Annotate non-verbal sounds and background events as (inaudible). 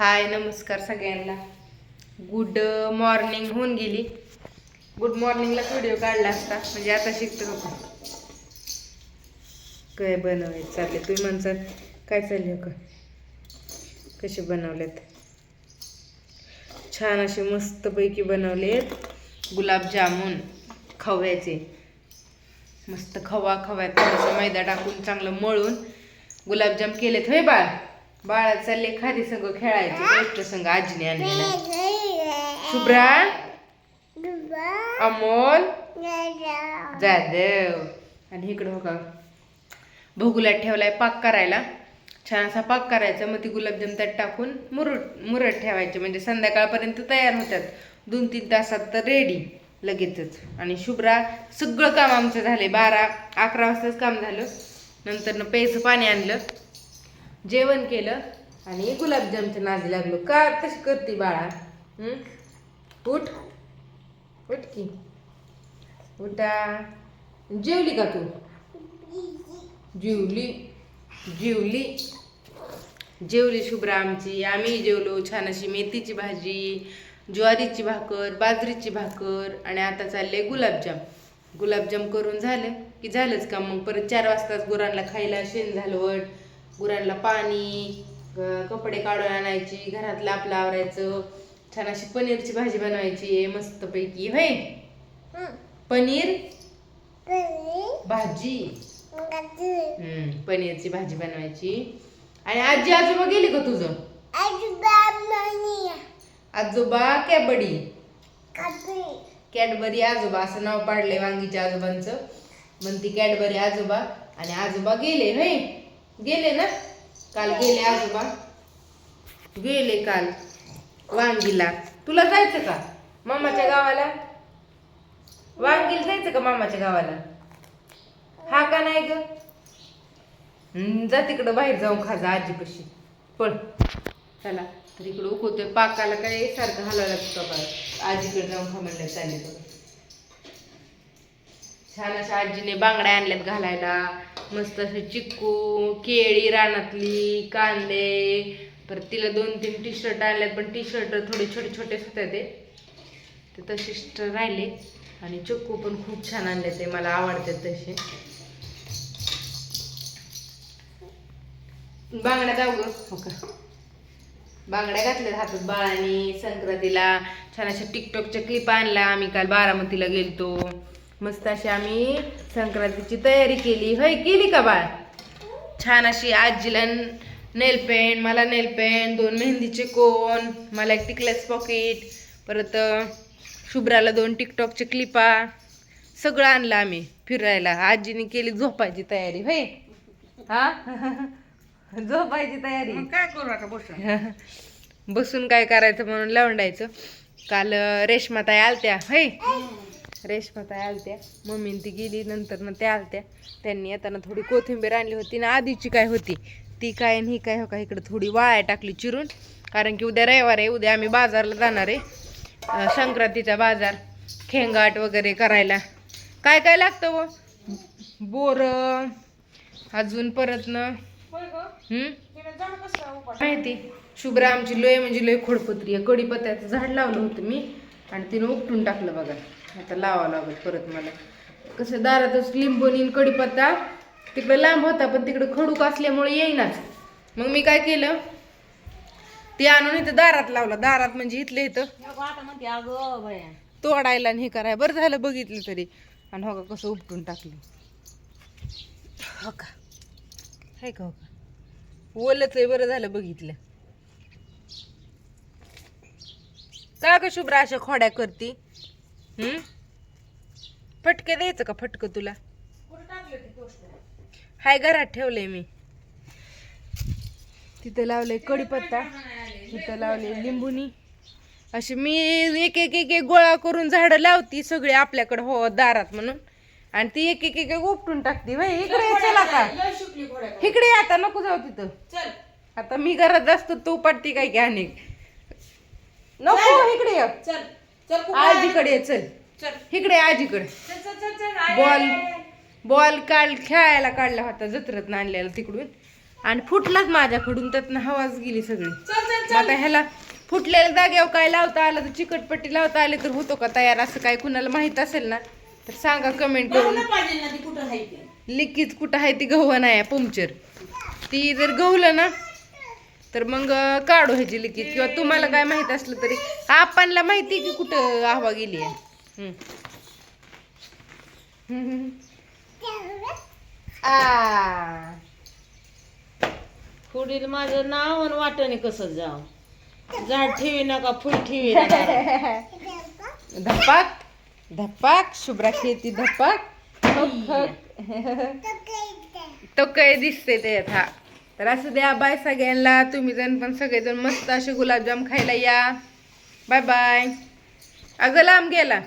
हाय नमस्कार सगळ्यांना. Good morning uh, होऊन गेली. गुड मॉर्निंगलाच व्हिडिओ काढला असता. म्हणजे आता शिकतो का काय बनवायचं? चालले तुम्ही म्हणसाल काय चालले का कसे बनवलेत? छान असे मस्तपैकी बनवलेत. गुलाबजामुन खव्याचे. मस्त खवा खव्यात थोडंसं मैदा टाकून चांगलं मळून गुलाबजाम केलेत होय बाळ? बाळा चालले संग खेळायचे. गोष्ट संग आजीने आणलेला. शुभ्रा. अमोल. जाधव. आणि इकडं हो का भोगुल्यात ठेवलाय पाक करायला. छान असा पाक करायचा. मग ती गुलाबजाम त्यात टाकून मुरट मुरट ठेवायचे. म्हणजे संध्याकाळपर्यंत तयार होतात. दोन तीन तासात तर रेडी लगेचच. आणि शुभ्रा सगळं काम आमचं झाले बारा अकरा वाजताच काम झालं. नंतर न प्यायचं पाणी आणलं. जेवण केलं आणि गुलाबजामच्या नादी लागलो. का तशी करते बाळा? उठ. उठ की. उठा. जेवली का तू? जेवली. जेवली. जेवली शुभ्रा आमची. आम्ही जेवलो छान अशी मेथीची भाजी ज्वारीची भाकर बाजरीची भाकर आणि आता चालले गुलाबजाम. गुलाबजाम करून झालं की झालंच का मग परत चार वाजताच गुरांना खायला शेण झालवट गुरांना पाणी कपडे काढून आणायची घरातलं आपलं आवरायचं. छान अशी पनीरची भाजी बनवायची आहे मस्तपैकी होय? पनीर? भाजी. हम्म, पनीरची भाजी बनवायची. आणि आजी आजोबा गेली का तुझं? आजोबा कॅबडी. कॅडबरी आजोबा असं नाव पाडलंय वांगीच्या आजोबांचं. म्हणती कॅडबरी आजोबा. आणि आजोबा गेले होय? गेले ना? काल गेले आजोबा. गेले काल वांगीला. तुला जायचं का? मामाच्या गावाला? वांगीला जायचं का मामाच्या गावाला? हा का नाही ग? जा तिकडं बाहेर जाऊन खा जा कशी पण चला तर इकडं उकवतोय पाकाला काय सारखं हलवायला लागतं का आजीकडे जाऊन खा म्हणलं चालेल. छान अशा आजीने बांगड्या आणल्यात घालायला. मस्त असे चिक्कू केळी रानातली कांदे परत तिला दोन तीन टी शर्ट आणल्यात पण टी शर्ट थोडे छोटे छोटेच होते ते. ते तसेच तर राहिले. आणि चिक्कू पण खूप छान आणले ते मला आवडतात तसे. बांगड्या जाऊ ग. हो का? बांगड्या घातल्या हातात बाळाने संक्रांतीला. छान अशा टिकटॉकच्या क्लिप आणल्या. आम्ही काल बारामतीला गेलतो. मस्त अशी आम्ही संक्रांतीची तयारी केली. होय केली का बाळ? छान अशी आजीला नेल पेंट मला नेल पेंट दोन मेहंदीचे कोन मला एक टिकलेस पॉकेट परत शुभ्राला दोन टिकटॉकचे क्लिपा सगळं आणलं आम्ही फिरायला. आजीने केली झोपायची तयारी होय? हा? (laughs) झोपायची तयारी. काय करू आता बस. (laughs) बसून काय करायचं म्हणून लावंडायचं. काल रेश्माताई आलत्या होय? रेशमाता आलत्या. मम्मीने ती गेली नंतर ना त्या आलत्या. त्यांनी येताना थोडी कोथिंबीर आणली होती ना आधीची काय होती. ती काय आणि ही काय हो का इकडं थोडी वाळ्या टाकली चिरून. कारण की उद्या रविवार आहे उद्या आम्ही बाजारला जाणार आहे. संक्रांतीचा बाजार खेंगाट वगैरे करायला. काय काय लागतं व बोर अजून परत ना? माहिती? शुभ्रा आमची लोय म्हणजे लोय खोडपत्री. आहे कडीपत्त्याचं झाड लावलं होतं मी. आणि तिनं उपटून टाकलं बघा. आता लावावं लागेल परत मला. कसं दारातच लिंबून कडीपत्ता तिकडं लांब होता पण तिकडं खडूक असल्यामुळे येईनाच. मग मी काय केलं? ते आणून इथं दारात लावलं. दारात म्हणजे इथलं इथं. तोडायला आणि हे करायला. बरं झालं बघितलं तरी. आणि हो का कसं उपटून टाकलं. हो का? हाय का हो का? ओलच आहे बरं झालं बघितलं. का ग शुभ्रा अशा खोड्या करती? हम्म फटके द्यायचं का फटकं तुला? हाय घरात ठेवलंय मी. तिथं लावलंय कढीपत्ता तिथं लावले लिंबुनी. अशी मी एक एक एक एक गोळा करून झाडं लावती सगळी आपल्याकडे हो दारात म्हणून. आणि ती एक एक एक एक उपटून टाकती वय इकडे चला का इकडे आता नको जाऊ तिथं. चल. आता मी घरात जास्त तू पडती काय की अनेक नको इकडे ये. चल चल आजीकडे ये, चल. चल. इकडे आजीकडे. चल चल चल चल. आय, बॉल आय, आय, आय. बॉल काल खेळायला काढला होता जत्रेत आणलेला तिकडून. आणि फुटलाच माझ्याकडून त्यातनं हवाच गेली सगळी. चल चल मग आता ह्याला फुटलेल्या जागेवर काय लावता आलं तर चिकटपट्टी लावता आली तर होतो का तयार असं काय कुणाला माहीत असेल ना? तर सांगा कमेंट करून. गहू पाहिजे ना ती कुठं आहे ते. लिकीच कुठं आहे ती गहू नाही पंक्चर ती जर गहूलं ना तर मग काढू ह्याची लिकीत किंवा तुम्हाला काय माहीत असलं तरी आपणला माहिती की कुठं हवा गेली आहे. आ. पुढील माझं नाव आणि वाटणे कसं जाव झाड ठेवी नका फुल ठेवी नका धपाक धपाक शुभ्रा खेळती धपाक तो काय दिसते त्यात हा तर असं द्या बाय सगळ्यांना. तुम्ही जण पण सगळेजण मस्त असे गुलाबजाम खायला या. बाय बाय अगं लांब गेला.